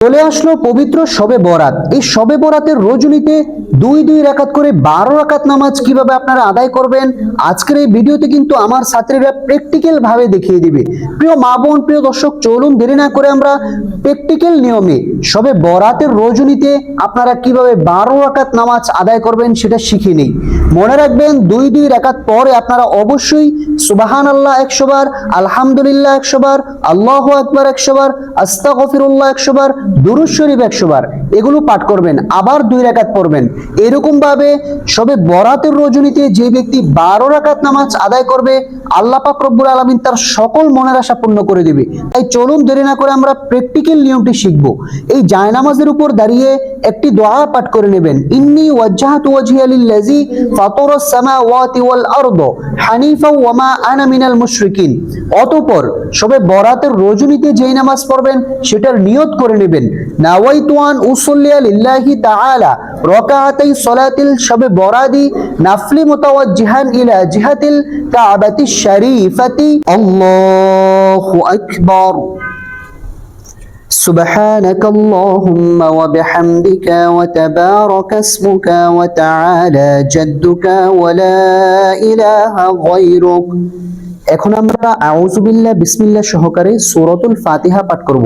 চলে আসলো পবিত্র শবে বরাত। এই শবে বরাতের রজনীতে দুই দুই রাকাত করে বারো রাকাত নামাজ কীভাবে আপনারা আদায় করবেন? আজকের এই ভিডিওতে কিন্তু আমার ছাত্রীরা প্র্যাকটিক্যাল ভাবে দেখিয়ে দিবে। প্রিয় মা বোন, প্রিয় দর্শক, চলুন দেরি না করে আমরা প্র্যাকটিক্যাল নিয়মে সবে বরাতের রজনীতে আপনারা কীভাবে বারো রাকাত নামাজ আদায় করবেন সেটা শিখে নেই। মনে রাখবেন দুই দুই রাকাত পরে আপনারা অবশ্যই সুবাহান আল্লাহ একশো বার, আলহামদুলিল্লাহ একশো বার, আল্লাহ আকবার একশো বার, আস্তাগফিরুল্লাহ একশো বার, দুরুদ শরীফ একশো বার, এগুলো পাঠ করবেন, আবার দুই রাকাত পড়বেন। এরকম ভাবে সবে বরাতের রজনীতে যে ব্যক্তি বারো রাকাত নামাজ আদায় করবে, আল্লাহ পাক রব্বুল আলমিন তার সকল মনের আশা পূর্ণ করে দিবে। তাই চলুন দেরি না করে আমরা প্র্যাকটিক্যাল নিয়মটি শিখব। এই জায়নামাজের উপর দাঁড়িয়ে একটি দোয়া পাঠ করে নেবেন। ইন্নি ওয়াজ্জাহাতু ওয়াজহিয়া লিল্লাযী ফাতারাস সামাওয়াতি ওয়াল আরদ হানিফা ওয়া মা আনা মিনাল মুশরিকিন। অতঃপর সবে বরাতের রজনীতে যেই নামাজ পড়বেন, সেটার নিয়ত করে নেবেন। নাওয়াইতু আন উসাল্লিয়া লিল্লাহি তাআলা রাকাতাই সলাতিল শবে বরাদি নাফলি মুতাওয়াজ্জিহান ইলা জিহাতিল কাবাতি শরীফাতি আল্লাহু আকবার سبحانك اللهم وبحمدك وتبارك اسمك وتعالى جدك ولا إله غيرك এখন আমরা আউযুবিল্লাহ বিসমিল্লাহ সহকারে সূরাতুল ফাতিহা পাঠ করব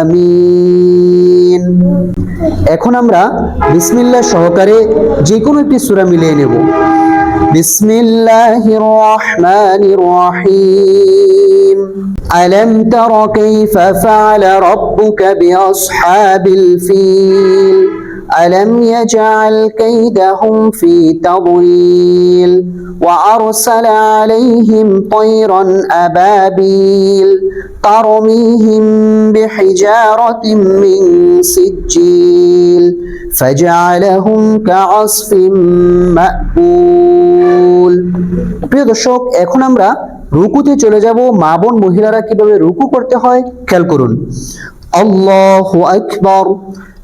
آمين এখন আমরা বিসমিল্লাহ সহকারে যে কোনো একটি সূরা মিলিয়ে নেব বিসমিল্লাহির রহমানির রহিম ألم تر كيف فعل ربك بأصحاب الفيل ألم يجعل كيدهم في تضليل وأرسل عليهم طيرا أبابيل ترميهم بحجارة من سجيل فجعلهم كعصف مأكول প্রিয় দর্শক এখন আমরা রুকুতে চলে যাব মা বোন মহিলারা কিভাবে রুকু করতে হয় খেয়াল করুন আল্লাহু আকবার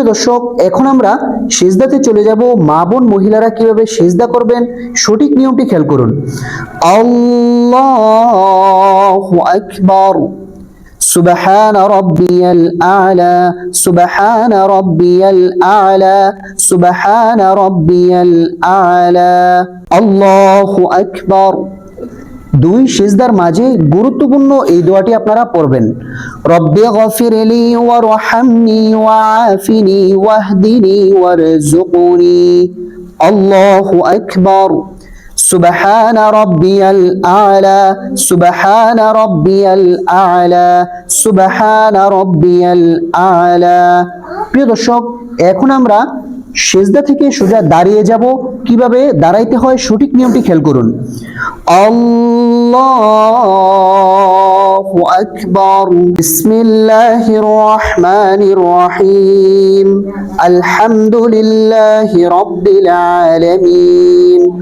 প্রিয় দর্শক এখন আমরা সেজদাতে চলে যাব মা বোন মহিলারা কিভাবে সেজদা করবেন সঠিক নিয়মটি খেয়াল করুন আল্লাহু আকবার سبحان ربي الأعلى سبحان ربي الأعلى سبحان ربي الأعلى الله أكبر দুই সিজদার মাঝে গুরুত্বপূর্ণ এই দোয়াটি আপনারা পড়বেন রব্বে গফিরলি ওয়ারহামনি ওয়াআফিনি ওয়াহদিনি ওয়ারজুকনি আল্লাহু আকবার سبحان ربي الأعلى سبحان ربي الأعلى سبحان ربي الأعلى প্রিয় দর্শক এখন আমরা সেজদা থেকে সোজা দাঁড়িয়ে যাব। কীভাবে দাঁড়াইতে হয় সঠিক নিয়মটি খেয়াল করুন। আল্লাহু আকবার। বিসমিল্লাহির রহমানির রহিম। আলহামদুলিল্লাহি রাব্বিল আলামিন।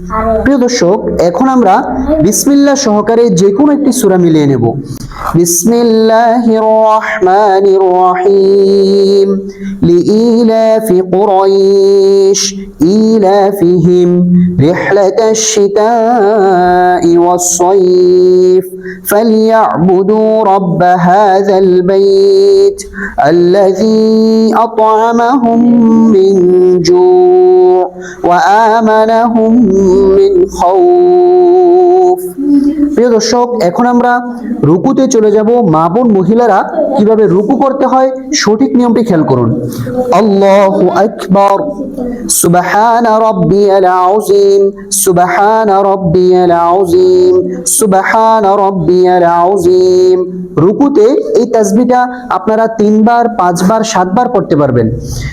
প্রিয় দর্শক, এখন আমরা বিসমিল্লাহ সহকারে যে কোনো একটি সূরা মিলিয়ে নেব। বিসমিল্লাহির রহমানির রহিম লিইলাফি কুরাইশ, ইলাফিহিম রিহলাতাশ শিতাই ওয়াস সাইফ ফালইয়াবুদু রাব্ব হাযাল বাইত আল্লাযী আত'আমাহুম মিন জু' ওয়া আমানাহুম মিন খাউফ প্রিয় দর্শক, এখন আমরা রুকুতে চলে যাব। মা বোন মহিলারা কীভাবে রুকু করতে হয় সঠিক নিয়মটি খেয়াল করুন। আল্লাহু আকবার। সুবহান রাব্বিয়াল আযীম। সুবহান রাব্বিয়াল আযীম। সুবহান রাব্বিয়াল আযীম। রুকুতে এই তাসবিহটা আপনারা তিনবার, পাঁচবার, সাতবার পড়তে পারবেন।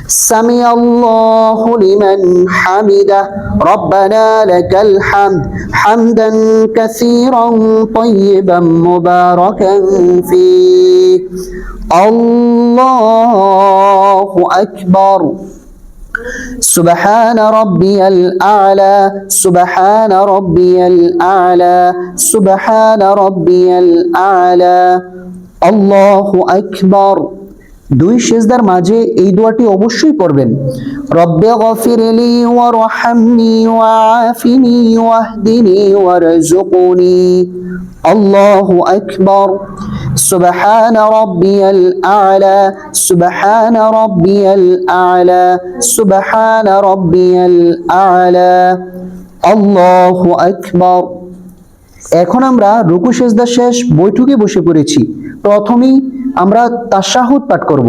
সামি আল্লাহু লিমান হামিদা রব্বানা لك الحمد. حمدا كثيرا طيبا مباركا فيه الله أكبر. سبحان ربي الأعلى. سبحان ربي الأعلى. سبحان ربي الأعلى. الله أكبر. দুই সেজদার মাঝে এই দোয়াটি অবশ্যই পড়বেন। রব্বে গফিরলি ওয়ারহামনি ওয়াআফিনি ওয়াহদিনি ওয়ারজুকনি আল্লাহু আকবার। সুবহান রাব্বিয়াল আ'লা, সুবহান রাব্বিয়াল আ'লা, সুবহান রাব্বিয়াল আ'লা। আল্লাহু আকবার। এখন আমরা রুকু সেজদা শেষ বৈঠকে বসে পড়েছি। প্রথমেই আমরা তাশাহুদ পাঠ করব।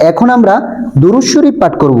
এখন আমরা দুরুশ্বরী পাঠ করব।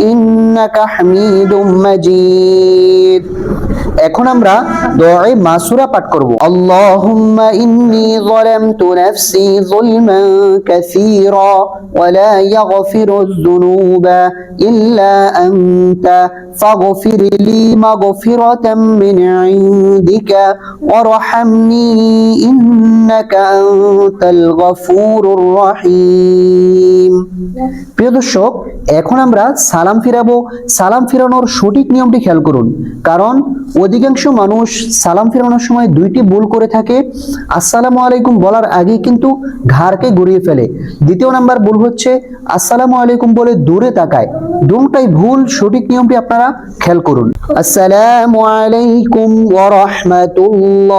إنك حميد مجيد এখন আমরা দোয়ায়ে মাসুরা পাঠ করব আল্লাহুম্মা ইন্নী যালামতু নাফসি যুলমান কাসীরা ওয়া লা ইয়াগফিরু যুনুবা ইল্লা আনতা ফাগফির লি মাগফিরাতাম মিন ইনদিকা ওয়ারহামনি ইন্নাকা আনতাল গফুরুর রহিম প্রিয় দর্শক এখন আমরা সালাম ফিরাবো, সালাম ফিরানোর সঠিক নিয়মটি খেয়াল করুন। কারণ অধিকাংশ মানুষ সালাম ফিরানোর সময় দুইটি ভুল করে থাকে। আসসালামু আলাইকুম বলার আগে কিন্তু ঘাড়কে ঘুরিয়ে ফেলে। দ্বিতীয় নাম্বার ভুল হচ্ছে, আসসালামু আলাইকুম বলে দূরে তাকায়। দুটাই ভুল, সঠিক নিয়মটি আপনারা খেয়াল করুন। আসসালামু আলাইকুম ওয়া রাহমাতুল্লাহ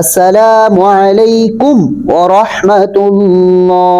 আসসালামু আলাইকুম ওয়া রাহমাতুল্লাহ